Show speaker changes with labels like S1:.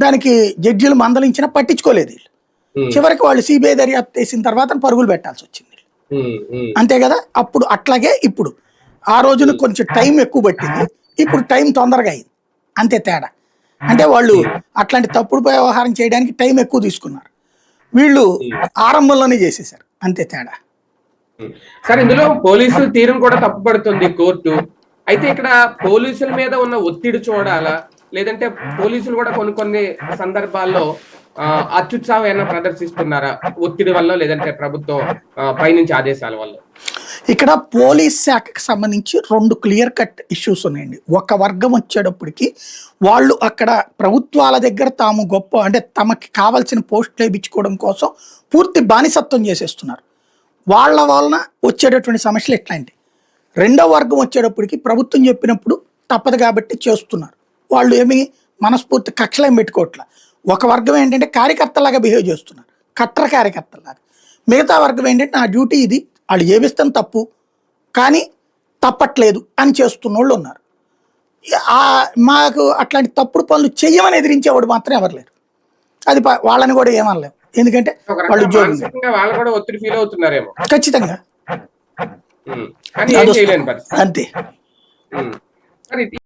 S1: దానికి జడ్జిలు మందలించినా పట్టించుకోలేదు వీళ్ళు. చివరికి వాళ్ళు సిబిఐ దర్యాప్తు చేసిన తర్వాత పరుగులు పెట్టాల్సి వచ్చింది అంతే కదా? అప్పుడు అట్లాగే ఇప్పుడు. ఆ రోజున కొంచెం టైం ఎక్కువ పట్టింది. ఇప్పుడు టైం తొందరగా అయింది. అంతే తేడా. అంటే వాళ్ళు అట్లాంటి తప్పుడు వ్యవహారం చేయడానికి టైం ఎక్కువ తీసుకున్నారు. వీళ్ళు ఆరంభంలోనే చేసేసారు అంతే తేడా.
S2: సార్ ఇందులో పోలీసుల తీరును కూడా తప్పుపడుతుంది కోర్టు. అయితే ఇక్కడ పోలీసుల మీద ఉన్న ఒత్తిడి చూడాలా? లేదంటే పోలీసులు కూడా కొన్ని కొన్ని సందర్భాల్లో అత్యుత్సాహం ఏమైనా ప్రదర్శిస్తున్నారా? ఒత్తిడి వల్ల లేదంటే ప్రభుత్వం పైనుంచి ఆదేశాల వల్ల?
S1: ఇక్కడ పోలీస్ శాఖకి సంబంధించి రెండు క్లియర్ కట్ ఇష్యూస్ ఉన్నాయండి. ఒక వర్గం వచ్చేటప్పటికి వాళ్ళు అక్కడ ప్రభుత్వాల దగ్గర తాము గొప్ప అంటే తమకి కావాల్సిన పోస్టులు వేయించుకోవడం కోసం పూర్తి బానిసత్వం చేసేస్తున్నారు. వాళ్ళ వలన వచ్చేటటువంటి సమస్యలు ఎట్లాంటి రెండో వర్గం వచ్చేటప్పటికి ప్రభుత్వం చెప్పినప్పుడు తప్పదు కాబట్టి చేస్తున్నారు. వాళ్ళు ఏమి మనస్ఫూర్తి కక్షలేం పెట్టుకోవట్ల. ఒక వర్గం ఏంటంటే కార్యకర్తలాగా బిహేవ్ చేస్తున్నారు. కట్టర్ కార్యకర్తలాగా. మిగతా వర్గం ఏంటంటే నా డ్యూటీ ఇది వాళ్ళు ఏమిస్తాం తప్పు కానీ తప్పట్లేదు అని చేస్తున్న వాళ్ళు ఉన్నారు మాకు అట్లాంటి తప్పుడు పనులు చెయ్యమని ఎదిరించేవాడు మాత్రం ఎవరు లేరు. అది వాళ్ళని కూడా ఏమనలేము ఎందుకంటే వాళ్ళు ఉద్యోగం
S2: మానసికంగా వాళ్ళు కూడా ఒత్తిడి ఫీల్ అవుతున్నారేమో.
S1: ఖచ్చితంగా. అంతే.